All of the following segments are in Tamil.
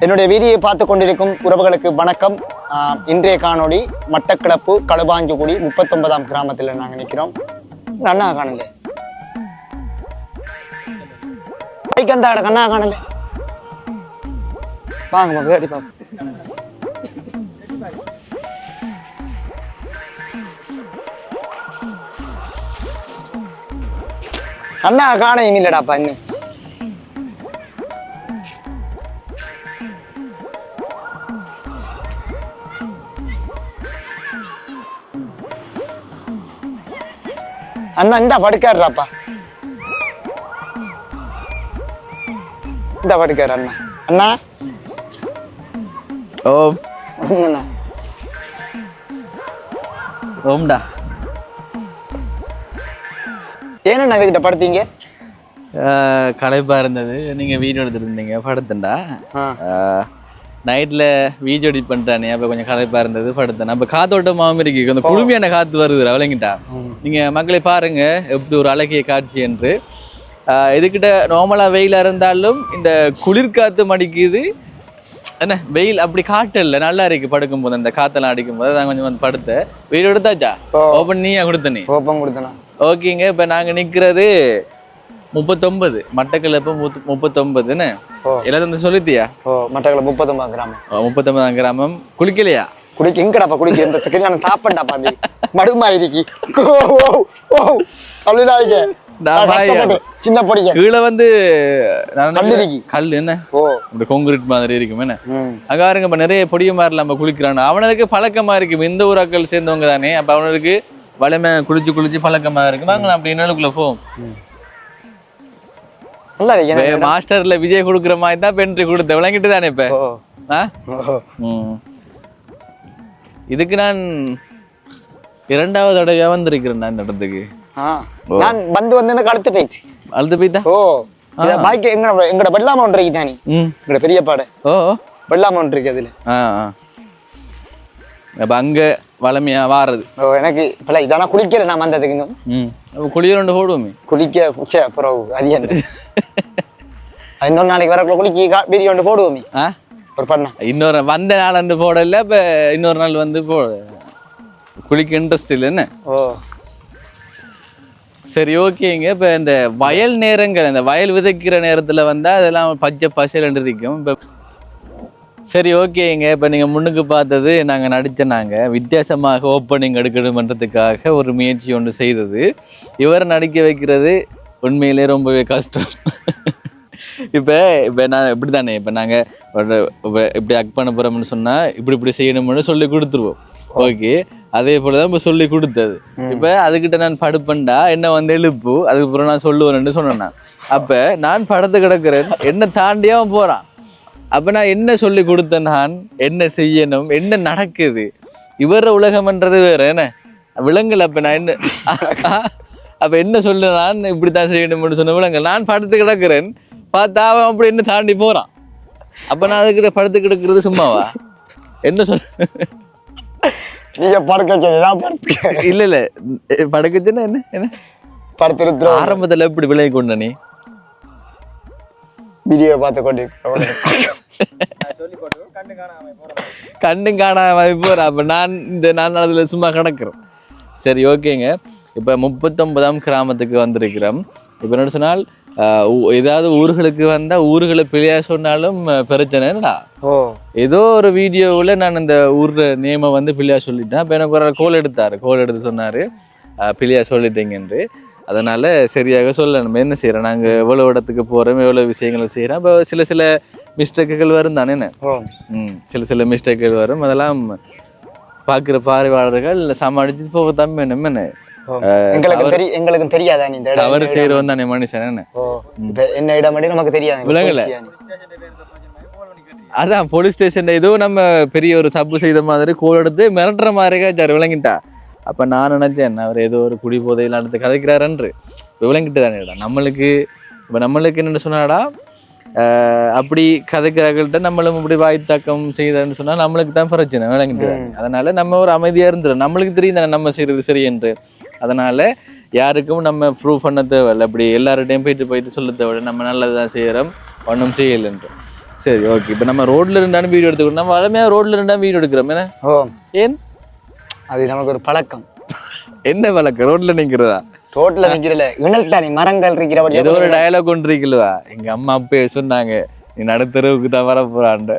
என்னுடைய வீதியை பார்த்து கொண்டிருக்கும் உறவுகளுக்கு வணக்கம். ஆஹ் இன்றைய காணொளி மட்டக்களப்பு களுபாஞ்சுகுடி முப்பத்தொன்பதாம் கிராமத்தில் நாங்கள் நிற்கிறோம் அண்ணா காணல பைக் அந்த கண்ணா காணல வாங்கம்மா விளையாடி பாப்போம். அண்ணா காண இல்லடாப்பா இன்னும். அண்ணா இந்த படுக்காருடாப்பா. இந்த படுக்காரு அண்ணா. அண்ணா. ஓம் அண்ணா ஓம்டா. ஏனண்ணா இதுகிட்ட படுத்தீங்க? களைப்பாக இருந்தது. நீங்கள் வீடியோ எடுத்துருந்தீங்க படுத்தேன்டா. ஆ. நைட்டில் வீடியோ எடிட் பண்ணிட்டானே அப்போ கொஞ்சம் களைப்பாக இருந்தது படுத்தேன் அப்போ காத்தோட்டமாகவும் இருக்கு கொஞ்சம் குளுமையான காற்று வருது விளங்கிட்டா நீங்கள் மக்களை பாருங்க எப்படி ஒரு அழகிய காட்சி என்று. இதுக்கிட்ட நார்மலாக வெயிலாக இருந்தாலும் இந்த குளிர்காத்து மடிக்குது. என்ன வெயில் அப்படி காட்டல நல்லா இருக்கு படுக்கும் போது அந்த காத்தெல்லாம் அடிக்கும் போது நான் கொஞ்சம் வந்து படுத்தேன் வீடியோ எடுத்தாச்சா. ஓப்பன் நீயா கொடுத்த நீ? கோப்பம் கொடுத்தனா? ஓகேங்க இப்போ நாங்கள் நிற்கிறது முப்பத்தொன்பது. மட்டக்களப்பு முப்பத்து முப்பத்தொன்பதுன்னு. எல்லாத்தையும் சொல்லித்தியா ஓ மட்டக்கள முப்பத்தொன்பது கிராமம். முப்பத்தொன்பதாம் கிராமம். குளிக்கலையா? குடிக்க எங்கடாப்பா குடிக்க இந்த கல்யாணம் தாப்பண்டாப்பா அது மடுமா இருக்கி நான். சின்ன பொடிக்க. கீழே வந்து நான் கல் என்ன? ஓ. இந்த கொங்கிரீட் மாதிரி இருக்கும் என்ன? அங்க பாருங்க இப்ப நிறைய பொடிய மாதிரி நம்ம குளிக்கிறான். அவனுக்கு பழக்கமா இருக்கும். இந்த ஊராக்கள் சேர்ந்தவங்க தானே. அப்ப அவனுக்கு வளமை குளிச்சு குளிச்சு பழக்கமா இருக்கு வாங்கலாம் அப்படி என்னக்குள்ள போவோம். நல்லா. மாஸ்டர்ல விஜய் கொடுக்குற மாதிரி தான் பென்ட்ரி கொடுத்த விளங்கிட்டு தானே இப்ப. இதுக்கு நான் இரண்டாவது தடவையா வந்திருக்கிறேன் நான் இந்த இடத்துக்கு. நான் வந்து வந்து எனக்கு அடுத்து போயிடுச்சு. அழுது போய்த்தா ஓ. இத பாக்கி எங்க எங்கட வெள்ளாம ஒன்று தானி? எங்கட பெரிய பாடு. ஓ. வெள்ளாம ஒன்று இருக்கு அதுல. அப்ப அங்க வளமையா வாரது. ஓ எனக்கு இப்ப இதானா குளிக்கல நான் வந்ததுக்கு இன்னும். ம். அப்ப குளியல் ரெண்டு போடுவோமே. குளிக்க குச்ச அப்புறம் அது என்ன இன்னொரு நாளைக்கு வரக்குள்ள குளிக்க ஒன்று போடுவோமே. ஆ? ஒரு பண்ணா. இன்னொரு வந்த நாள் அன்று போடல இப்ப இன்னொரு நாள் வந்து போ குளிக்க இன்ட்ரெஸ்ட் இல்லை என்ன? ஓ. சரி ஓகேங்க இப்போ இந்த வயல் நேரங்கள் இந்த வயல் விதைக்கிற நேரத்துல வந்தா அதெல்லாம் பச்சை பசையில் இருக்கும். இப்போ சரி ஓகேங்க இப்போ நீங்கள் முன்னுக்கு பார்த்தது நாங்கள் நடித்த நாங்கள் வித்தியாசமாக ஓப்பனிங் எடுக்கணுமன்றதுக்காக ஒரு முயற்சி ஒன்று செய்தது. இவரை நடிக்க வைக்கிறது உண்மையிலே ரொம்பவே கஷ்டம். இப்போ இப்போ நான் இப்படி தானே இப்போ நாங்கள் இப்படி அக் பண்ண போகிறோம்னு சொன்னால் இப்படி இப்படி செய்யணும்னு சொல்லி கொடுத்துருவோம். ஓகே அதே போல தான் இப்போ சொல்லி கொடுத்தது. இப்போ அதுக்கிட்ட நான் படுப்பேன்டா என்ன வந்து எழுப்பு? அதுக்கப்புறம் நான் சொல்லுவேன்னு சொன்னேன். அப்போ நான் படத்து கிடக்கிறேன். என்ன தாண்டியாவும் போகிறான் அப்ப நான் என்ன சொல்லி கொடுத்தேன் நான்? என்ன செய்யணும்? என்ன நடக்குது? இவர உலகம்ன்றது வேற என்ன? விலங்குல அப்ப நான் என்ன அப்ப என்ன சொல்லு நான் இப்படித்தான் செய்யணும்னு சொன்ன விலங்கு நான் படுத்து கிடக்கிறேன். பார்த்தா அவன் அப்படி என்ன தாண்டி போறான். அப்ப நான் அதுக்கிட்ட படுத்து கிடக்கிறது சும்மாவா? என்ன சொல் நீங்க படுக்க நான் படுத்துக்க இல்ல இல்ல. படுக்குச்சுன்னா என்ன? என்ன? படுத்திருக்கிறோம். ஆரம்பத்துல எப்படி விலகி கொண்ட நீ? வீடியோ பார்த்து கொண்டு கண்ணும் காணாம போற. அப்ப நான் இந்த நான் அதுல சும்மா கிடக்குறேன் சரி ஓகேங்க. இப்ப முப்பத்தொன்பதாம் கிராமத்துக்கு வந்திருக்கிறோம். இப்ப என்ன சொன்னால் ஏதாவது ஊர்களுக்கு வந்தா ஊர்களை பிள்ளையா சொன்னாலும் அஹ், பிரச்சனை இல்லடா. ஓ. ஏதோ ஒரு வீடியோவில் நான் இந்த ஊர் நேமை வந்து பிள்ளையா சொல்லிட்டேன். அப்போ எனக்கு ஒரு கோல் எடுத்தார். கோல் எடுத்து சொன்னார். பிள்ளையா சொல்லிட்டீங்கன்று. அதனால சரியாக சொல்லணும். என்ன செய்கிறோம் நாங்கள் எவ்வளோ இடத்துக்கு போகிறோம் எவ்வளோ விஷயங்களை செய்கிறோம் அப்போ சில சில மிஸ்டேக்குகள் வரும் தானே ம். சில சில மிஸ்டேக்குகள் வரும். அதெல்லாம் பார்க்குற பார்வையாளர்கள் சமாளிச்சு போக தான் வேணும் என்ன. எங்களுக்கு தெரியும் எங்களுக்கும் தெரியாதா இந்த தவறு? செய்கிறவன் தானே மனுஷன் என்ன? என்ன இடம் நமக்கு தெரியாது. விலங்குல. அதான் போலீஸ் ஸ்டேஷன் ஏதோ நம்ம பெரிய ஒரு தப்பு செய்த மாதிரி கோல் எடுத்து மிரட்டுற மாதிரி விளங்கிட்டா. அப்ப நான் நினைச்சேன் அவர் ஏதோ ஒரு குடி போதையில் அடுத்து கதைக்கிறாரன்று. விளங்கிட்டு தானேடா நம்மளுக்கு இப்ப நம்மளுக்கு என்னன்னு சொன்னாடா அப்படி கதைக்கிறார்கள்ட்ட நம்மளும் இப்படி வாய் தாக்கம் செய்யறன்னு சொன்னா நம்மளுக்கு தான் பிரச்சனை விளங்கிட்டு தானே. அதனால நம்ம ஒரு அமைதியா இருந்துடும் நம்மளுக்கு தெரியும் தானே நம்ம செய்யறது சரி என்று. அதனால யாருக்கும் நம்ம ப்ரூவ் பண்ண தேவையில்ல. அப்படி எல்லார்டையும் போயிட்டு போயிட்டு சொல்ல தேவையில்ல நம்ம நல்லதான் செய்யறோம் ஒன்றும் செய்யலைன்ட்டு சரி ஓகே இப்போ நம்ம ரோட்ல இருந்தாலும் வீடியோ எடுத்துக்கணும். நம்ம வளமையாக ரோட்ல இருந்தா வீடியோ எடுக்கிறோம். என்ன? ஓ. ஏன்? அது நமக்கு ஒரு பழக்கம். என்ன வழக்கம் ரோட்ல நிக்கிறதா? ரோட்ல நிக்கிறல இணல் தானே மரங்கள் இருக்கிற ஏதோ ஒரு டயலாக் இருக்கலவா எங்க அம்மா அப்பே சொன்னாங்க நீ நடுத்தருவுக்கு தான் வர போறான்ட்டு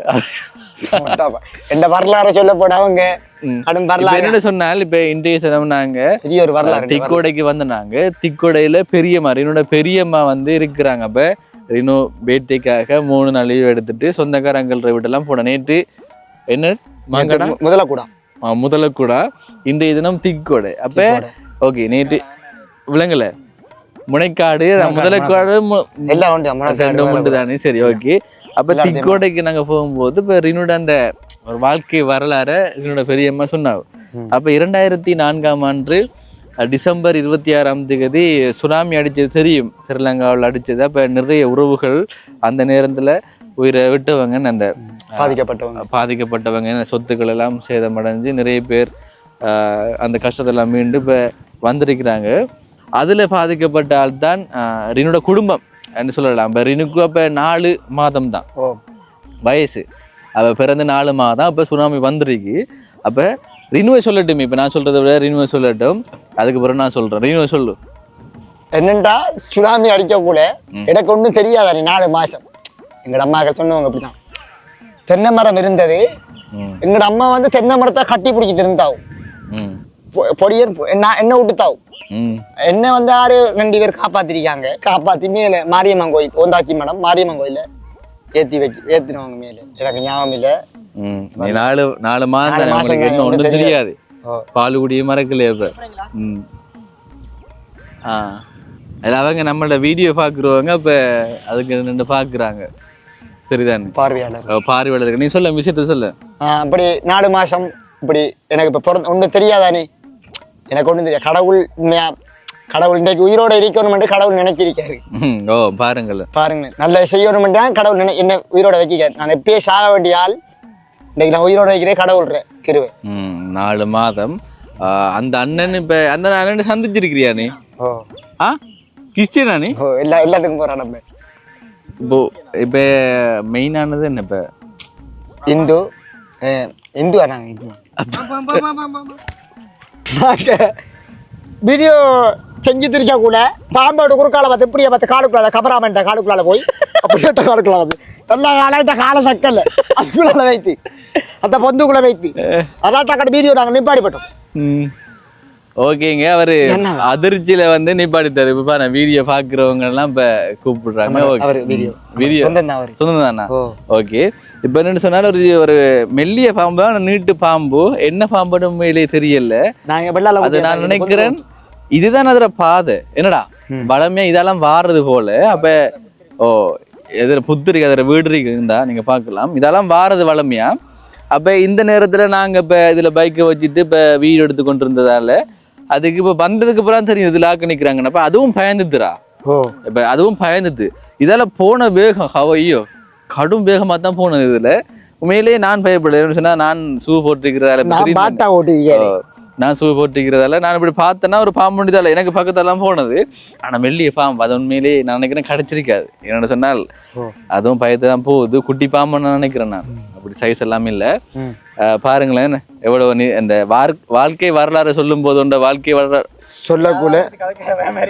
எந்த வரலாறு சொல்ல வரலாறு. என்னன்னு சொன்னால் இப்ப இன்றைய தினம் நாங்க பெரிய ஒரு வரலாறு திக்கோடைக்கு வந்தனாங்க திக்கோடையில பெரியம்மா என்னோட பெரியம்மா வந்து இருக்கிறாங்க. அப்ப ரினோ பேட்டைக்காக மூணு நாள் லீவ் எடுத்துட்டு சொந்தக்காரங்கள்ற வீட்டெல்லாம் போன நேற்று என்ன? முதல கூட முதலக்கூடா இன்றைய தினம் திக்கோடை. அப்ப ஓகே நேற்று விலங்குல. முனைக்காடு முதலக்காடு எல்லாம் உண்டு தானே? சரி ஓகே. அப்ப திக்கோடைக்கு நாங்க போகும்போது இப்ப ரினோட அந்த ஒரு வாழ்க்கை வரலாற ரினோட பெரியம்மா சொன்னாங்க. அப்ப இரண்டாயிரத்தி நான்காம் ஆண்டு டிசம்பர் இருபத்தி ஆறாம் தேதி சுனாமி அடிச்சது தெரியும். ஸ்ரீலங்காவில் அடிச்சது. அப்ப நிறைய உறவுகள் அந்த நேரத்துல உயிரை விட்டவங்கன்னு அந்த பாதிக்கப்பட்டவங்க. பாதிக்கப்பட்டவங்க சொத்துக்கள் எல்லாம் சேதமடைஞ்சு நிறைய பேர் அந்த கஷ்டத்தெல்லாம் மீண்டு இப்போ வந்திருக்கிறாங்க. அதில் பாதிக்கப்பட்ட ஆள் தான் ரினுட குடும்பம் என்று சொல்லலாம். இப்போ ரினுக்கு அப்போ நாலு மாதம் தான் வயசு. அவள் பிறந்த நாலு மாதம் அப்போ சுனாமி வந்திருக்கு. அப்போ ரினுவை சொல்லட்டும் இப்போ நான் சொல்கிறத விட ரினுவை சொல்லட்டும். அதுக்கு பிறகு நான் சொல்கிறேன் ரினுவை சொல்லு. என்னண்டா? சுனாமி அடிக்க கூட எனக்கு ஒன்றும் தெரியாதா நாலு மாசம்? எங்கட அம்மாக்கள் சொன்னவங்க அப்படிதான் தென்னை மரம் இருந்தது. ம். எங்கட அம்மா வந்து தென்னை மரத்தை கட்டி பிடிச்சிட்டு இருந்தாவும் பொடியன் என்ன என்ன விட்டுத்தாவும் ம். என்ன வந்து ஆறு ரெண்டு பேர் காப்பாத்திருக்காங்க. காப்பாத்தி மேல மாரியம்மன் கோயில் ஓந்தாச்சி மடம் மாரியம்மன் கோயில ஏத்தி வச்சு ஏத்தினவங்க மேல. எனக்கு ஞாபகம் இல்ல. ம். நீ நாலு நாலு மாசம் ஒன்றும் தெரியாது. பால் குடிய மறக்கலையே இப்ப. ம். ஆ. அது அவங்க நம்மளோட வீடியோ பார்க்குறவங்க இப்போ அதுக்கு நின்று பார்க்குறாங்க சரிதானே. பார்வையாளர். அஹ் பார்வையாளருக்கு நீ சொல்ல விஷயத்த சொல்ல. ஆஹ் இப்படி நாலு மாசம் இப்படி எனக்கு இப்ப பிறந்த ஒன்றும் தெரியாதா நீ? எனக்கு ஒன்றும் தெரியாது. கடவுள் கடவுள் இன்றைக்கு உயிரோட இருக்கணும் கடவுள் நினைச்சிருக்காரு. ஓ பாருங்கள். பாருங்க நல்ல செய்யணும் தான் கடவுள் நினை என்ன உயிரோட வைக்கிறார். நான் எப்பயே சாக வேண்டிய ஆள். இன்னைக்கு நான் உயிரோட வைக்கிறேன் கடவுள் கிருவை. நாலு மாதம். அந்த அண்ணன் இப்போ அந்த அண்ணன் சந்திச்சிருக்கிறியா நீ? ஓ. ஆ? கிறிஸ்டியனா நீ? ஓ எல்லா எல்லாத்துக்கும் போறான் நம்ம. இப்போ இப்போ மெயினானது என்ன இப்போ? இந்து. அஹ், இந்துவா நாங்க இந்து. நாங்க வீடியோ செஞ்சு திரிக்க கூட பாம்போட குறுக்கால பார்த்து இப்படியே பார்த்து காடுக்குள்ள கபராமன்ற காடுக்குள்ளால போய் அப்படியே அந்த காடுக்குள்ள வந்து நல்லா காலாட்ட காலை சக்கல்ல அதுக்குள்ள வைத்து. அந்த பொந்துக்குள்ள வைத்து. அதான் தக்கட வீடியோ நாங்க நிப்பாடிப்பட்டோம். ம். ஓகேங்க அவரு என்ன? அதிர்ச்சியில வந்து நிப்பாட்டிட்டாரு. இப்ப பாரு வீடியோ பாக்குறவங்க எல்லாம் இப்ப கூப்பிடுறாங்க. வீடியோ. சொந்தம் தான் தானா ஓகே. இப்ப என்னன்னு சொன்னாலும் ஒரு ஒரு மெல்லிய பாம்பு ஆனா நீட்டு பாம்பு. என்ன பாம்புன்னு உண்மையிலேயே தெரியல. அது நான் நினைக்கிறேன் இதுதான் அதுல பாதை. என்னடா? வளமையா இதெல்லாம் வாடுறது போல. அப்ப ஓ எதிர புத்திரிக்கு அதில் வீடு இருந்தா நீங்க பார்க்கலாம். இதெல்லாம் வாரது வளமையா. அப்ப இந்த நேரத்துல நாங்க இப்ப இதுல பைக்கை வச்சுட்டு இப்ப வீடு எடுத்து கொண்டு இருந்ததால அதுக்கு இப்ப வந்ததுக்கு அப்புறம் தெரியும் இதுல ஆக்க நிக்கிறாங்கன்னு அப்ப அதுவும் பயந்துதுரா ஓ. இப்ப அதுவும் பயந்துது. இதால போன வேகம் ஹவையோ கடும் வேகமா தான் போனது இதுல. உண்மையிலேயே நான் பயப்படல. சொன்னா நான் ஷூ போட்டிருக்கிறதால. பாட்டா நான் ஷூ போட்டிருக்கிறதால நான் இப்படி பார்த்தேன்னா ஒரு பாம்பு முடிதால எனக்கு பக்கத்தெல்லாம் போனது. ஆனா மெல்லிய பாம்பு அது உண்மையிலேயே நான் நினைக்கிறேன் கிடைச்சிருக்காது. என்னோட சொன்னால் அதுவும் பயத்து தான் போகுது. குட்டி பாம்பு நான் நினைக்கிறேன் நான். அப்படி சைஸ் எல்லாம் இல்ல. பாருங்களேன். எவ்வளவு நீ வார்- வாழ்க்கை வரலாறு சொல்லும் போது உண்ட? வாழ்க்கை வரலாறு சொல்லக்கூட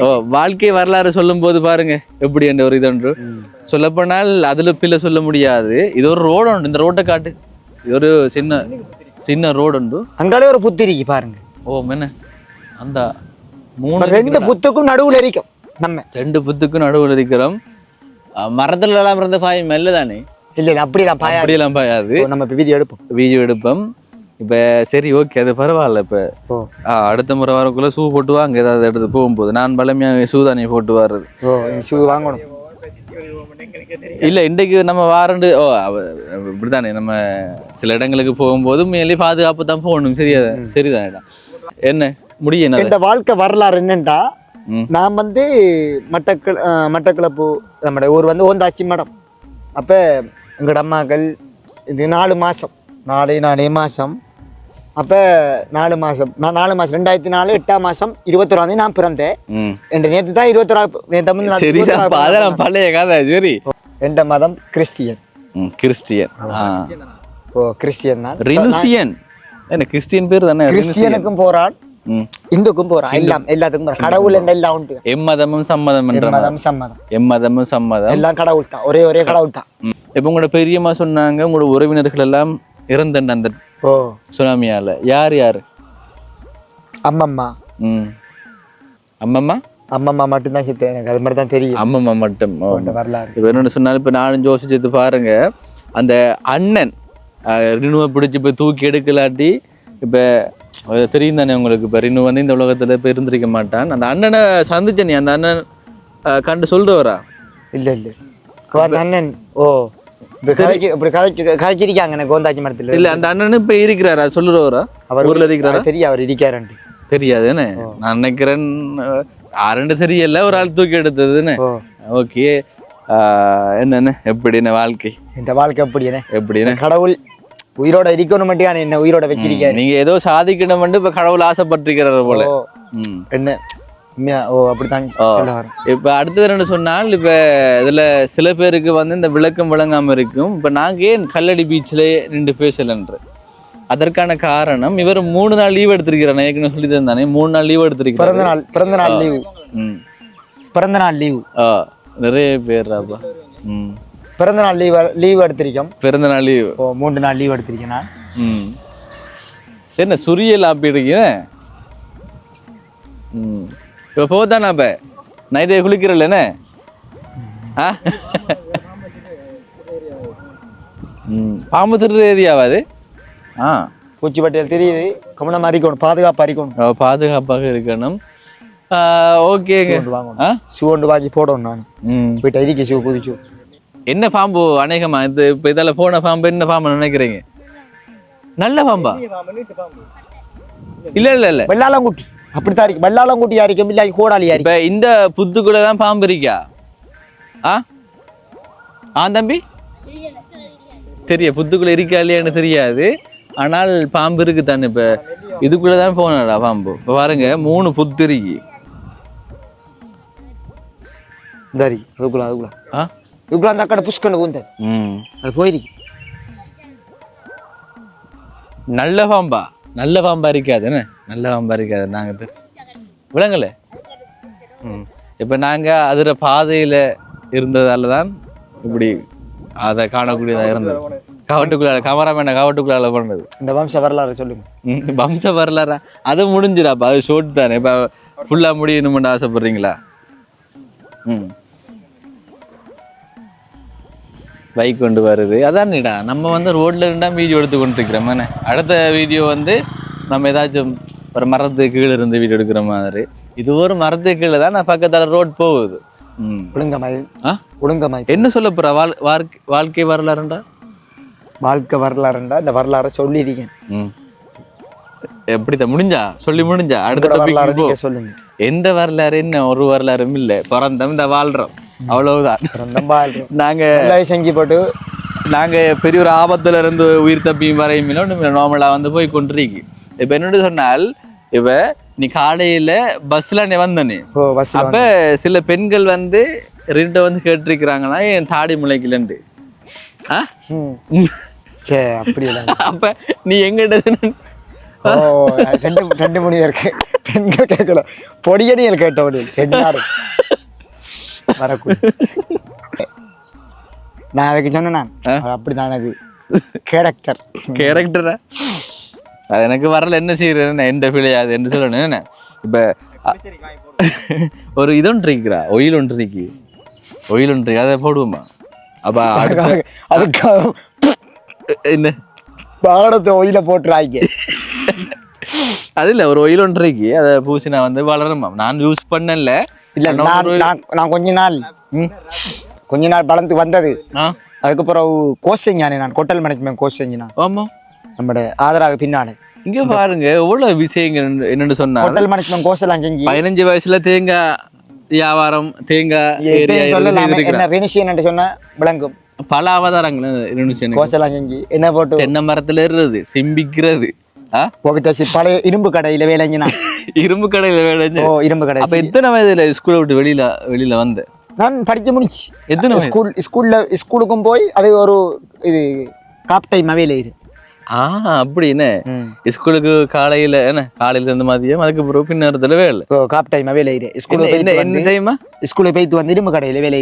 ஓ வாழ்க்கை வரலாறு சொல்லும் போது பாருங்க. எப்படி என்ற ஒரு இதொன்று சொல்லப்போனால் அதுல பிள்ளை சொல்ல முடியாது. இது ஒரு ரோடு உண்டு. இந்த ரோட்டை காட்டு. இது ஒரு சின்ன சின்ன ரோடு உண்டு. அங்காலே ஒரு புத்து இருக்கு பாருங்க. ஓ என்ன அந்த மூணு ரெண்டு புத்துக்கும் நடுவுல இருக்கும் நம்ம. ரெண்டு புத்துக்கும் நடுவில் இருக்கிறோம் மரத்துல எல்லாம் இருந்த பாய் மெல்ல தானே? இல்ல இல்ல அப்படிதான் பாயா அப்படியெல்லாம் பாயாது. நம்ம வீடியோ எடுப்போம். வீடியோ எடுப்போம். இப்ப சரி ஓகே அது பரவாயில்ல இப்ப. அடுத்த முறை வரக்குள்ள ஷூ போட்டு வாங்க ஏதாவது எடுத்து போகும்போது. நான் பழமையாக ஷூ தானே போட்டு வர்றது. ஷூ வாங்கணும். இல்ல இன்றைக்கு நம்ம வாரண்டு ஓ அவ- இப்படிதானே நம்ம சில இடங்களுக்கு போகும்போது மேலே பாதுகாப்பு தான் போகணும் சரியா? சரிதான் என்ன முடியும் என்ன? இந்த வாழ்க்கை வரலாறு என்னண்டா. நான் வந்து மட்டக்கள் அஹ், மட்டக்களப்பு நம்முடைய ஊர் வந்து ஓந்தாச்சி மடம். அப்ப எங்களோட அம்மாக்கள் இது நாலு மாசம். நாலு நாலே மாசம். அப்ப நாலு மாசம் நான் நாலு மாசம் ரெண்டாயிரத்தி நாலு எட்டாம் மாசம் இருபத்தொராம் தேதி நான் பிறந்தேன். என்ற நேற்று தான் இருபத்தொரா தமிழ் சரி அதெல்லாம் பழைய கதை சரி. எந்த மதம் கிறிஸ்டியன் கிறிஸ்டியன் ஓ கிறிஸ்டியன் தான். ரினுசியன். என்ன கிறிஸ்டியன் பேர் தானே. கிறிஸ்டியனுக்கும் போறான் இந்துக்கும் போறான் எல்லாம் எல்லாத்துக்கும் போறான். கடவுள் என்ற எல்லாம் உண்டு. எம்மதமும் சம்மதம் என்ற மதம் சம்மதம். எம்மதமும் சம்மதம். எல்லாம் கடவுள் தான் ஒரே ஒரே கடவுள் தான். இப்ப உங்களோட பெரியம்மா சொன்னாங்க உங்களோட உறவினர்கள் எல்லாம் இறந்தண்ட அந்த ஓ. சுனாமியால. யார் யார்? அம்மம்மா. ம். அம்மம்மா? அம்மம்மா மட்டும்தான் சித்த எனக்கு அது மாதிரி தான் தெரியும். அம்மம்மா மட்டும். வரலாறு. இப்போ என்னென்னு சொன்னாலும் இப்போ நானும் யோசிச்சு பாருங்க. அந்த அண்ணன் ரினுவை பிடிச்சி இப்போ தூக்கி எடுக்கலாட்டி இப்போ தெரியும் தானே உங்களுக்கு இப்போ ரினு வந்து இந்த உலகத்தில் இப்போ இருந்திருக்க மாட்டான். அந்த அண்ணனை சந்திச்ச நீ அந்த அண்ணன் கண்டு சொல்றவரா? இல்ல இல்ல. அண்ணன் ஓ. இப்படி கதைக்கு கதைச்சிருக்காங்க எனக்கு கோந்தாச்சி மரத்துல. இல்ல அந்த அண்ணன் இப்போ இருக்கிறாரா சொல்லுறவரா? அவர் ஊர்ல இருக்கிறாரா? அவர் தெரியும் அவர் இருக்காருன்ட்டு தெரியாது என்ன? நான் நினைக்கிறேன் யாருன்னு தெரியல ஒரு ஆள் தூக்கி எடுத்ததுன்னு ஓகே. என்னன்னு எப்படி என்ன வாழ்க்கை? இந்த வாழ்க்கை எப்படி என்ன? எப்படின்னு கடவுள் உயிரோட இருக்கணும் மட்டும் என்ன உயிரோட வச்சிருக்காரு? நீங்க ஏதோ சாதிக்கணும் இப்ப கடவுள் ஆசைப்பட்டிருக்கிறார் போல. என்ன? ஓ அப்படித்தான் இப்ப அடுத்தது என்ன சொன்னால் இப்ப இதுல சில பேருக்கு வந்து இந்த விளக்கம் விளங்காம இருக்கும். இப்ப நாங்க ஏன் கல்லடி பீச்ல நின்று பேசலன்ற? அதற்கான காரணம் இவர் மூணு நாள் லீவ் எடுத்திருக்கிறார் ஏற்கனவே சொல்லி தந்தானே மூணு நாள் லீவ் பிறந்த எடுத்திருக்கிறார் நாள் பிறந்த நாள் லீவு ம். பிறந்த நாள் லீவு ஆ. நிறைய பேர் அப்பா ம். பிறந்த நாள் லீவ் லீவ் எடுத்திருக்கோம். பிறந்த நாள் லீவ் ஓ மூன்று நாள் லீவ் எடுத்திருக்கேன் நான். ம். சரி என்ன சுரியல் அப்படி இருக்கீங்க ம். இப்போ போதானா அப்ப நைட்டே குளிக்கிறல்ல என்ன? ஆ? பாம்பு திருடுற ஏரியாவா அது? ஆ. பூச்சிப்பட்டியல் தெரியுது. கவனமா அறிக்கணும் பாதுகாப்பு அறிக்கணும் அவ பாதுகாப்பாக இருக்கணும். ஓகேங்க வாங்கணும். ஷூ கொண்டு வாங்கி போடணும் நான். போயிட்டு இருக்கு ஷூ புது என்ன பாம்பு அநேகமா? இது இப்போ இதால போன பாம்பு என்ன பாம்பு நினைக்கிறீங்க? நல்ல பாம்பா? இல்ல இல்ல இல்ல. வெள்ளாளங்குட்டி அப்படித்தான் இருக்கு. வெள்ளாளங்குட்டியா இருக்கும் இல்லை கோடாலியா இருக்கு இப்ப இந்த புத்துக்குள்ள தான் பாம்பு இருக்கா? ஆ? ஆ தம்பி? தெரிய புத்துக்குள்ள இருக்கா இல்லையான்னு தெரியாது. ஆனால் பாம்பு இருக்கு தானே இப்ப இதுக்குள்ள தான் போனடா பாம்பு. இப்ப பாருங்க மூணு புத்து இருக்கு. இருக்கு அதுக்குள்ள அதுக்குள்ள. ஆ? இதுக்குள்ள அந்த அக்கடை புஷ்கண்டு பூந்தது ம். அது போயிருக்கு. நல்ல பாம்பா. நல்ல பாம்பா இருக்காது என்ன? நல்ல பாம்பா இருக்காது நாங்க தெரி- விளங்கல ம். இப்ப நாங்க அதுல பாதையில இருந்ததால தான் இப்படி அதை காணக்கூடியதா இருந்தது. கவட்டுக்குள்ளால கமராமேன கவட்டுக்குள்ளால பண்ணது. இந்த வம்ச வரலாறு சொல்லுங்க. வம்ச வரலாறா? அது முடிஞ்சிடாப்பா அது ஷோட் தானே. இப்போ ஃபுல்லா முடியணும்னு ஆசைப்படுறீங்களா? ம். பைக் கொண்டு வருது. அதான்டா நம்ம வந்து ரோட்ல இருந்தா வீடியோ எடுத்து கொண்டு இருக்கிறோம் தானே அடுத்த வீடியோ வந்து நம்ம ஏதாச்சும் ஒரு மரத்துக்கு கீழே இருந்து வீடியோ எடுக்கிற மாதிரி. இது ஒரு மரத்துக்கு கீழே தான் நான் பக்கத்தால ரோட் போகுது. ஒழுங்கமாய். ஆ? ஒழுங்கமாய் என்ன சொல்ல போற? வாழ் வாழ்க்கை வாழ்க்கை வரலாறுண்டா? வாழ்க்கை வரலாறுண்டா? இந்த வரலாறை சொல்லியிருக்கேன். ம். எப்படிதான் முடிஞ்சா? சொல்லி முடிஞ்சா? அடுத்த வரலாறு சொல்லுங்க. எந்த வரலாறு என்ன? ஒரு வரலாறும் இல்ல. பிறந்தோம் இந்த வாழ்றோம். அவ்வளவுதான். நாங்க செஞ்சு போட்டு. நாங்க பெரிய ஒரு ஆபத்துல இருந்து உயிர் தப்பியும் வரையும் நார்மலா வந்து போய் கொண்டிருக்கு. இப்ப என்னன்னு சொன்னால் இப்ப நீ காலையில பஸ்ல நீ வந்தனே அப்ப சில பெண்கள் வந்து ரெண்ட வந்து கேட்டிருக்கிறாங்களா என் தாடி? சே அப்படி அப்ப நீ எங்கிட்ட ரெண்டு ரெண்டு மணி இருக்கு. பெண்கள் கேட்கல பொடியடிகள் கேட்ட முடியும் எல்லாரும் நான் அதுக்கு சொன்னேன் அது அப்படிதான் எனக்கு கேரக்டர் கேரக்டரா அது எனக்கு வரல என்ன செய்யறேன்னு எந்த பிழையாது என்று சொல்லணும் என்ன? இப்ப ஒரு இது ஒன்று இருக்கிறா ஒயில் ஒன்று இருக்கு. ஒயில் ஒன்று இருக்கு அதை போடுவோமா? அப்ப அதுக்காக என்ன? பாடத்தை ஒயில போட்டுறாங்க. அது இல்ல ஒரு ஒயில் ஒன்று இருக்கு அதை பூசினா வந்து வளருமா நான் யூஸ் பண்ணல இல்ல நான் நான் நான் கொஞ்ச நாள் ம். கொஞ்ச நாள் வளர்ந்து வந்தது. ஆ. அதுக்கப்புறம் கோர்ஸ் செஞ்சானே நான் ஹோட்டல் மேனேஜ்மெண்ட் கோர்ஸ் செஞ்சினான் ஆமா. நம்மட ஆதரவு பின்னாடி இங்க பாருங்க எவ்வளவு விஷயங்கள் என்னன்னு சொன்னா ஹோட்டல் மேனேஜ்மெண்ட் கோர்ஸ் எல்லாம் செஞ்சு பதினஞ்சு வயசுல தேங்காய் வியாபாரம் தேங்காய் சொன்ன விளங்கும். பல அவதாரங்கள் எல்லாம் செஞ்சு என்ன போட்டு தென்னை மரத்துல ஏறுறது சிம்பிக்கிறது பழைய இரும்பு கடையில வேலைஞ்சினா இரும்பு கடையில வேலை செஞ்சு. ஓ இரும்பு கடை அப்ப எத்தனை வயதுல ஸ்கூலை விட்டு வெளியில வெளியில வந்த நான் படிச்சு முடிச்சு. எத்தனை? ஸ்கூல் ஸ்கூல்ல ஸ்கூலுக்கும் போய் அது ஒரு இது காப் டைம் அவையில் இரு ஆ அப்படின்னு. ஸ்கூலுக்கு காலையில என்ன காலையில இருந்து மதியம் அதுக்கு பிறகு பின்னேரத்துல வேலை. ஓ காப் டைம் என்ன ஸ்கூலுக்கு என்ன டைமா ஸ்கூலுக்கு போயிட்டு வந்து இரும்பு கடையில் வேலை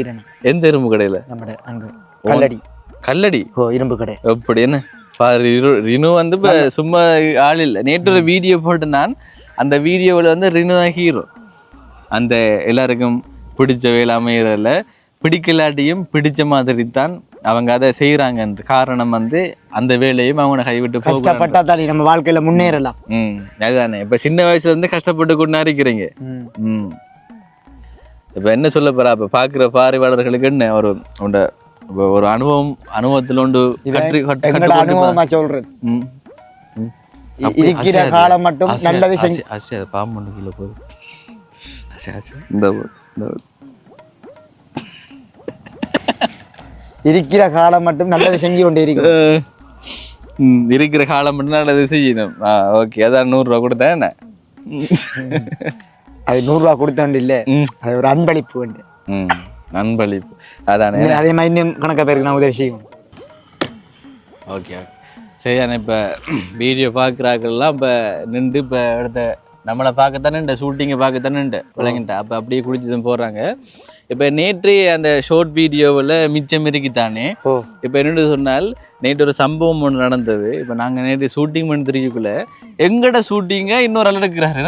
எந்த இரும்பு கடையில? நம்ம அங்க கல்லடி. கல்லடி? ஓ இரும்பு கடை. எப்படி என்ன? ரினு வந்து இப்ப சும்மா ஆள் இல்லை. நேற்று ஒரு வீடியோ போட்டு நான் அந்த வீடியோவில் வந்து ரினு தான் ஹீரோ அந்த எல்லாருக்கும் பிடிச்ச வேலை அமையறதில்ல பிடிக்கலாட்டியும் பிடிச்ச மாதிரி தான் அவங்க அதை செய்யறாங்கன்ற காரணம் வந்து அந்த வேலையும் அவங்க கைவிட்டு கஷ்டப்பட்டா தான் நம்ம வாழ்க்கையில முன்னேறலாம் ம் அதுதானே இப்ப சின்ன வயசுல இருந்து கஷ்டப்பட்டு கொண்டு இருக்கிறீங்க ம். இப்ப என்ன சொல்ல போறா இப்ப பாக்குற பார்வையாளர்களுக்கு என்ன ஒரு உண்ட ஒரு அனுபவம் அனுபவத்துல உண்டு கற்று கற்று சொல்றேன் ம். ம். இருக்கிற. காலம் மட்டும் நல்லது. பாம்பு. இந்த இந்த இருக்கிற காலம் மட்டும் நல்லது செஞ்சு கொண்டே இருக்கும் இருக்கிற காலம் மட்டும் நல்லது செய்யணும். ஓகே. அதான் நூறுரூவா கொடுத்தேன் என்ன? அது நூறுரூவா கொடுத்தோண்டு இல்ல. அது ஒரு அன்பளிப்பு உண்டு. ம் நண்பளிப்பு அதானே? அதே மாதிரி இன்னும் கணக்கா பேருக்கு நான் உதவி செய்வோம். ஓகே சரியான இப்போ வீடியோ பார்க்குறாக்கெல்லாம் இப்போ நின்று இப்போ அடுத்த நம்மளை பார்க்கத்தானே இந்த ஷூட்டிங்கை பார்க்கத்தானே விளங்கிட்டா. அப்போ அப்படியே குடிச்சதும் போடுறாங்க இப்போ நேற்று அந்த ஷார்ட் வீடியோவில் மிச்சம் இருக்குதானே ஓ. இப்போ என்னென்னு சொன்னால் நேற்று ஒரு சம்பவம் ஒன்று நடந்தது. இப்போ நாங்கள் நேற்று ஷூட்டிங் பண்ணி தெரியக்குள்ள எங்கட ஷூட்டிங்கை இன்னொரு ஆள் எடுக்கிறாரு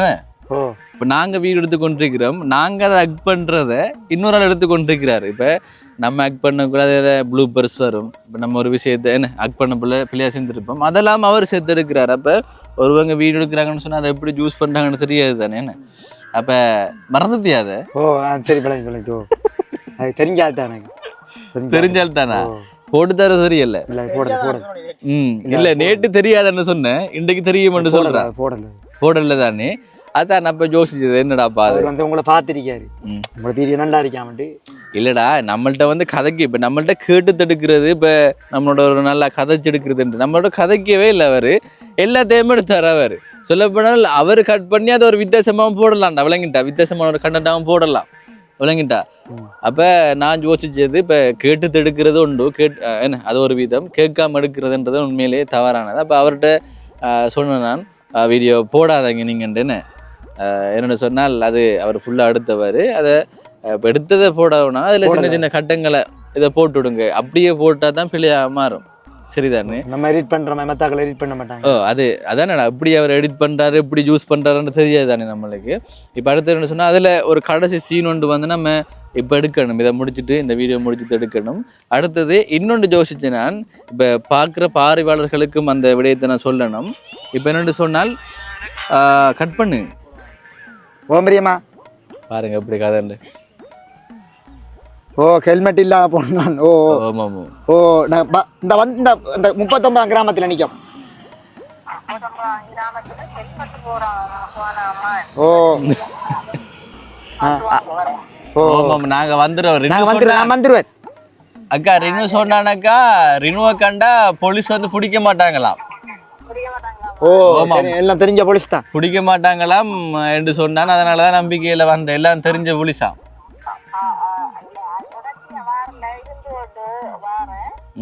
இப்போ நாங்கள் வீடு எடுத்து கொண்டிருக்கிறோம். நாங்கள் அதை ஆக்ட் பண்ணுறத இன்னொரு ஆள் எடுத்து கொண்டிருக்கிறாரு. இப்போ நம்ம ஆக்ட் பண்ணக்குள்ள அதில் ப்ளூ பர்ஸ் வரும். இப்போ நம்ம ஒரு விஷயத்தை என்ன ஆக்ட் பண்ண பிள்ளை பிள்ளையா செஞ்சுருப்போம் அதெல்லாம் அவர் சேர்த்து எடுக்கிறாரு அப்போ ஒருவங்க வீடு எடுக்கிறாங்கன்னு சொன்னால் அதை எப்படி ஜூஸ் பண்ணுறாங்கன்னு தெரியாது தானே என்ன? அப்போ மறந்துட்டியா அதை? ஓ ஆ, சரி பழகி பழகி ஓ. அது தான். தெரிஞ்சால் தானா. போட்டு தர தெரியல இல்ல போடல போடல ம் இல்லை நேற்று தெரியாதுன்னு சொன்னேன். இன்றைக்கு தெரியுமென்று சொல்கிறேன் போடல. போடல தானே? அதான் நம்ம யோசிச்சது என்னடாப்பா அது? அவர் வந்து உங்களை பார்த்திருக்காரு. ம். உங்களோட வீடியோ நல்லா இருக்காமட்டு இல்லடா நம்மள்ட்ட வந்து கதைக்கு இப்போ நம்மள்ட்ட கேட்டு தடுக்கிறது இப்போ நம்மளோட ஒரு நல்லா கதைச்சு எடுக்கிறதுன்ட்டு. நம்மளோட கதைக்கவே இல்லை அவர். எல்லாத்தையுமே எடுத்தார் அவர். சொல்லப்போனால் அவர் கட் பண்ணி அதை ஒரு வித்தியாசமாகவும் போடலாம்டா. விளங்கிட்டா? வித்தியாசமான ஒரு கண்டென்ட்டாகவும் போடலாம். விளங்கிட்டா. அப்போ நான் யோசிச்சது இப்போ கேட்டு தடுக்கிறது உண்டு. கேட் என்ன அது ஒரு விதம். கேட்காம எடுக்கிறதுன்றது உண்மையிலேயே தவறானது. அப்போ அவர்கிட்ட சொன்னேன் நான் வீடியோ போடாதீங்க நீங்கன்ட்டு. என்ன? அஹ், என்னென்னு சொன்னால் அது அவர் ஃபுல்லாக எடுத்தவர். அதை இப்போ எடுத்ததை போடணும்னா அதில் சின்ன சின்ன கட்டங்களை இதை போட்டு விடுங்க அப்படியே போட்டால் தான் பிள்ளையாக மாறும். சரிதானே? நம்ம எடிட் பண்ற மாதிரி மத்தாக்களை எடிட் பண்ண மாட்டாங்க. ஓ அது அதானடா எப்படி அவர் எடிட் பண்ணுறாரு எப்படி யூஸ் பண்ணுறாருன்னு தெரியாது தானே நம்மளுக்கு? இப்போ அடுத்து என்ன சொன்னால் அதில் ஒரு கடைசி சீன் ஒன்று வந்து நம்ம இப்போ எடுக்கணும். இதை முடிச்சுட்டு இந்த வீடியோ முடிச்சுட்டு எடுக்கணும். அடுத்தது இன்னொன்று யோசிச்சு நான். இப்போ பார்க்குற பார்வையாளர்களுக்கும் அந்த விடயத்தை நான் சொல்லணும். இப்போ என்னென்னு சொன்னால் கட் பண்ணு. ஓம்பரியம்மா பாருங்க எப்படி கதைண்டு ஓ ஹெல்மெட் இல்லாம போனான். ஓ. ஓ. இந்த வந்து இந்த இந்த முப்பத்தொன்பதாம் கிராமத்துல நிக்கும். ஓ. ஓ. நாங்கள் வந்துடுவோம் ரினு வந்துரு நான் வந்துருவேன். அக்கா ரினு சொன்னானக்கா ரினுவை கண்டா போலீஸ் வந்து பிடிக்க மாட்டாங்களாம். ஓ எல்லாம் தெரிஞ்ச போலீஸ் தான். பிடிக்க மாட்டாங்களாம் என்று சொன்னான். அதனால தான் நம்பிக்கையில வந்த எல்லாம் தெரிஞ்ச போலீஸா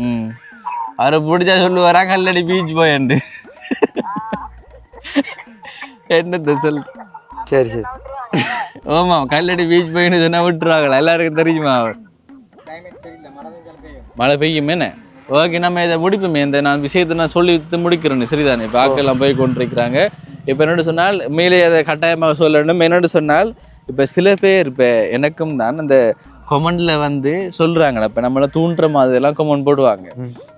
ம். அவரை பிடிச்சா சொல்லுவாரா கல்லடி பீச் போயண்டு என்னத்த சொல் சரி சரி. ஆமா கல்லடி பீச் போயின்னு சொன்னா விட்டுருவாங்களா? எல்லாருக்கும் தெரியுமா? அவர் மழை பெய்யும் என்ன? ஓகே நம்ம இதை முடிப்போமே. இந்த நான் விஷயத்தை நான் சொல்லி வித்து முடிக்கிறேன் சரிதானே? இப்போ ஆக்கெல்லாம் போய் கொண்டிருக்கிறாங்க. இப்போ என்னோட சொன்னால் மேலே அதை கட்டாயமாக சொல்லணும். என்னோட சொன்னால் இப்போ சில பேர் இப்போ எனக்கும் தான் அந்த கொமெண்டில் வந்து சொல்கிறாங்களே இப்போ நம்மளை தூண்டுற மாதிரிலாம் கொமெண்ட் போடுவாங்க.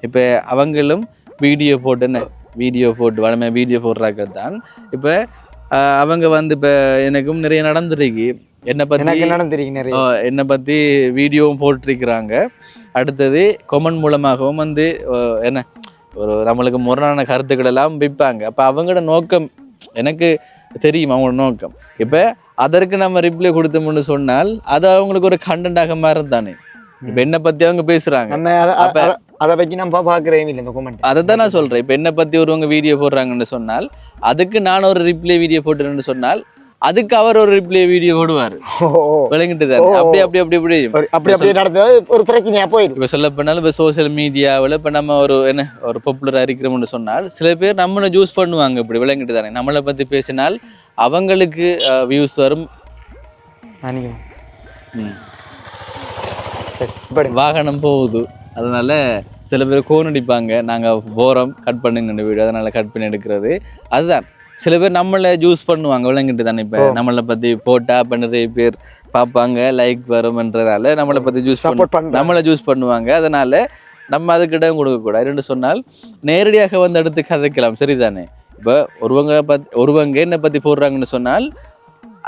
இப்போ அவங்களும் வீடியோ போட்டு என்ன? வீடியோ போட்டு வளமை வீடியோ போடுறாங்க தான் இப்போ அவங்க வந்து இப்போ எனக்கும் நிறைய நடந்துருக்கு. என்னை பற்றி நடந்திருக்கு என்னை பற்றி வீடியோவும் போட்டிருக்கிறாங்க. அடுத்தது கொமெண்ட் மூலமாகவும் வந்து என்ன? ஒரு நம்மளுக்கு முரணான கருத்துக்கள் எல்லாம் வைப்பாங்க. அப்போ அவங்களோட நோக்கம் எனக்கு தெரியும் அவங்களோட நோக்கம். இப்போ அதற்கு நம்ம ரிப்ளை கொடுத்தோம்னு சொன்னால் அது அவங்களுக்கு ஒரு கண்டென்ட்டாக மாதிரி தானே. இப்போ என்னை பற்றி அவங்க பேசுகிறாங்க நம்ம அத- பத்தி நம்ம பாக்குறேன் இல்லை கொமெண்ட் அதை தான் நான் சொல்கிறேன் இப்போ என்னை பற்றி ஒருவங்க வீடியோ போடுறாங்கன்னு சொன்னால் அதுக்கு நான் ஒரு ரிப்ளை வீடியோ போட்டுறேன்னு சொன்னால் அதுக்கு அவர் ஒரு ரிப்ளை வீடியோ போடுவாரு. விளங்கிட்டு அப்படி அப்படி அப்படி அப்படி அப்படி அப்படியே நடந்தது ஒரு பிரச்சனையா போயிடும். இப்ப சொல்ல போனாலும் இப்ப சோசியல் மீடியாவில் இப்ப நம்ம ஒரு என்ன ஒரு பாப்புலரா இருக்கிறோம்னு சொன்னால் சில பேர் நம்மளை யூஸ் பண்ணுவாங்க இப்படி விளங்கிட்டு தானே நம்மளை பத்தி பேசினால் அவங்களுக்கு வியூஸ் வரும். வாகனம் போகுது. அதனால சில பேர் கோன் அடிப்பாங்க. நாங்க போறோம் கட் பண்ணுங்க வீடியோ அதனால கட் பண்ணி எடுக்கிறது. அதுதான். சில பேர் நம்மளை யூஸ் பண்ணுவாங்க விளங்கிட்டு தானே இப்ப. நம்மளை பத்தி போட்டா இப்ப நிறைய பேர் பார்ப்பாங்க லைக் வரும்ன்றதால நம்மளை பத்தி ஜூஸ். நம்மளை ஜூஸ் பண்ணுவாங்க. அதனால நம்ம அதுக்கு இடம் கொடுக்க கூடாது. என்று சொன்னால் நேரடியாக வந்து எடுத்து கதைக்கலாம் சரிதானே? இப்போ ஒருவங்க பத்தி ஒருவங்க என்ன பத்தி போடுறாங்கன்னு சொன்னால்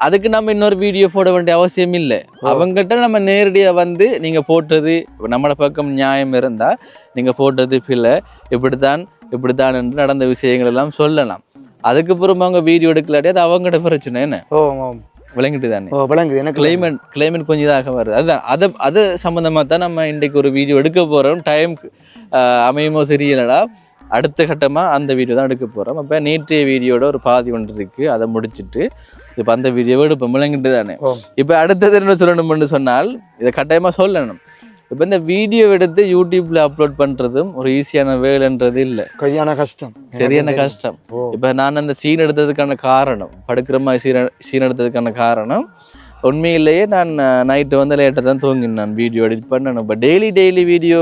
அதுக்கு நம்ம இன்னொரு வீடியோ போட வேண்டிய அவசியம் இல்லை. அவங்ககிட்ட நம்ம நேரடியாக வந்து நீங்க போட்டது இப்ப நம்மளோட பக்கம் நியாயம் இருந்தா நீங்க போட்டது பிள்ளை இப்படித்தான் இப்படித்தான் என்று நடந்த விஷயங்கள் எல்லாம் சொல்லலாம். அதுக்கப்புறம் அவங்க வீடியோ எடுக்கலாட்டி அது அவங்களோட பிரச்சனை என்ன? ஓ. விளங்கிட்டு தானே ஓ விளங்குது. எனக்கு கிளைமேட் கிளைமேட் கொஞ்சம் இதாக வருது. அதுதான். அது அது சம்மந்தமாக தான் நம்ம இன்றைக்கு ஒரு வீடியோ எடுக்க போகிறோம் டைம் அமையுமோ சரியில்லடா அடுத்த கட்டமாக அந்த வீடியோ தான் எடுக்க போகிறோம் அப்போ நேற்றைய வீடியோட ஒரு பாதி ஒன்று இருக்குது அதை முடிச்சிட்டு இப்போ அந்த வீடியோவை எடுப்போம். விளங்கிட்டு தானே. இப்போ அடுத்தது என்ன சொல்லணும்னு சொன்னால் இதை கட்டாயமாக சொல்லணும். இப்போ இந்த வீடியோ எடுத்து யூடியூப்ல அப்லோட் பண்ணுறதும் ஒரு ஈஸியான வேலைன்றது இல்லை. சரியான கஷ்டம். சரியான கஷ்டம். இப்போ நான் அந்த சீன் எடுத்ததுக்கான காரணம் படுக்கிற மாதிரி சீன் சீன் எடுத்ததுக்கான காரணம் உண்மையிலேயே நான் நைட்டு வந்து லேட்டாக தான் தூங்கினேன். நான் வீடியோ எடிட் பண்ணணும். இப்போ டெய்லி டெய்லி வீடியோ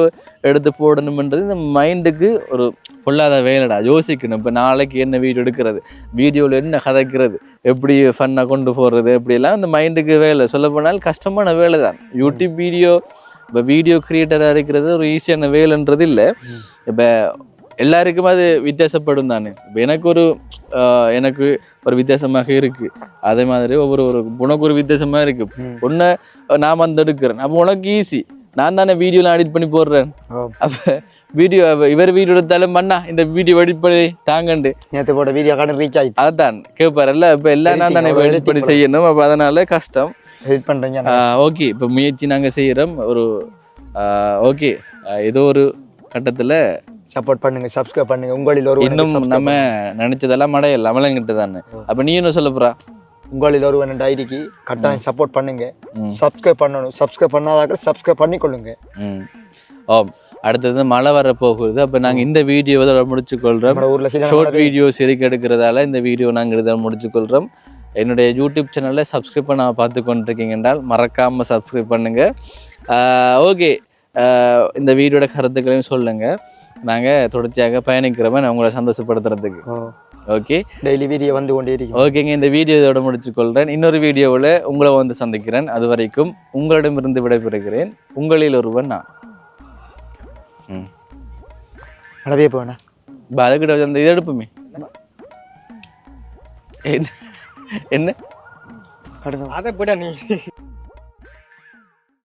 எடுத்து போடணுன்றது இந்த மைண்டுக்கு ஒரு பொல்லாத வேலைடா. யோசிக்கணும். இப்போ நாளைக்கு என்ன வீடியோ எடுக்கிறது? வீடியோவில் என்ன கதைக்கிறது? எப்படி ஃபன்னாக கொண்டு போகிறது இப்படியெல்லாம் இந்த மைண்டுக்கு வேலை. சொல்லப்போனால் கஷ்டமான வேலை தான் யூடியூப் வீடியோ இப்போ வீடியோ கிரியேட்டராக இருக்கிறது ஒரு ஈஸியான வேலைன்றது இல்லை. இப்போ எல்லாருக்கும் அது வித்தியாசப்படும் தானே. இப்போ எனக்கு ஒரு எனக்கு ஒரு வித்தியாசமாக இருக்கு. அதே மாதிரி ஒவ்வொரு ஒரு உனக்கு ஒரு வித்தியாசமா இருக்கு. ம். உன்னை நான் வந்து எடுக்கிறேன். அப்போ உனக்கு ஈஸி நான் தானே வீடியோலாம் எடிட் பண்ணி போடுறேன். அப்போ வீடியோ இவர் வீடியோ எடுத்தாலும் மண்ணா இந்த வீடியோ எடிட் பண்ணி தாங்கண்டு. நேத்து போட்ட வீடியோ கார்டு ரீச் ஆயிடுச்சு. அதான் கேட்பாருல்ல இப்போ எல்லாம் நான் தானே எடிட் பண்ணி செய்யணும். அப்போ அதனால கஷ்டம். எடிட் பண்றீங்க. ஓகே இப்போ முயற்சி நாங்கள் செய்கிறோம் ஒரு ஓகே ஏதோ ஒரு கட்டத்தில் சப்போர்ட் பண்ணுங்க சப்ஸ்கிரைப் பண்ணுங்க. உங்களில் ஒரு இன்னும் நம்ம நினைச்சதெல்லாம் அடையல அமலங்கிட்டு தானே. அப்ப நீ என்ன சொல்ல போறா? உங்களில் ஒருவன் ஐடிக்கு கட்டாயம் சப்போர்ட் பண்ணுங்க. சப்ஸ்கிரைப் பண்ணணும். சப்ஸ்கிரைப் பண்ணாதாக்கள் சப்ஸ்கிரைப் பண்ணிக்கொள்ளுங்க. ம். ஆம். அடுத்தது மழை வர போகுது. அப்ப நாங்க இந்த வீடியோவை இதோட முடிச்சு கொள்றோம் நம்ம ஊர்ல சரியான ஷார்ட் வீடியோஸ் எதுக்கு எடுக்கிறதால இந்த வீடியோ நாங்கள் இதை முடிச்சு கொள்றோம் என்னுடைய யூடியூப் சேனலை சப்ஸ்கிரைப் பண்ண பார்த்து கொண்டிருக்கீங்க என்றால் மறக்காம சப்ஸ்கிரைப் பண்ணுங்க. ஓகே இந்த வீடியோட கருத்துக்களையும் சொல்லுங்க. நாங்க தொடர்ச்சியாக பயணிக்கிறோமே. நான் உங்களை சந்தோஷப்படுத்துறதுக்கு. ஓகே டெய்லி வீடியோ வந்து கொண்டே இருக்கு ஓகேங்க இந்த வீடியோ இதோட முடிச்சுக்கொள்கிறேன் இன்னொரு வீடியோவில் உங்களை வந்து சந்திக்கிறேன். அது வரைக்கும் உங்களிடமிருந்து விடைபெறுகிறேன். உங்களில் ஒருவன் நான். ம். இப்போ அதுக்கிட்ட அந்த இதை எடுப்புமே. என்ன என்ன? அதை விட நீ.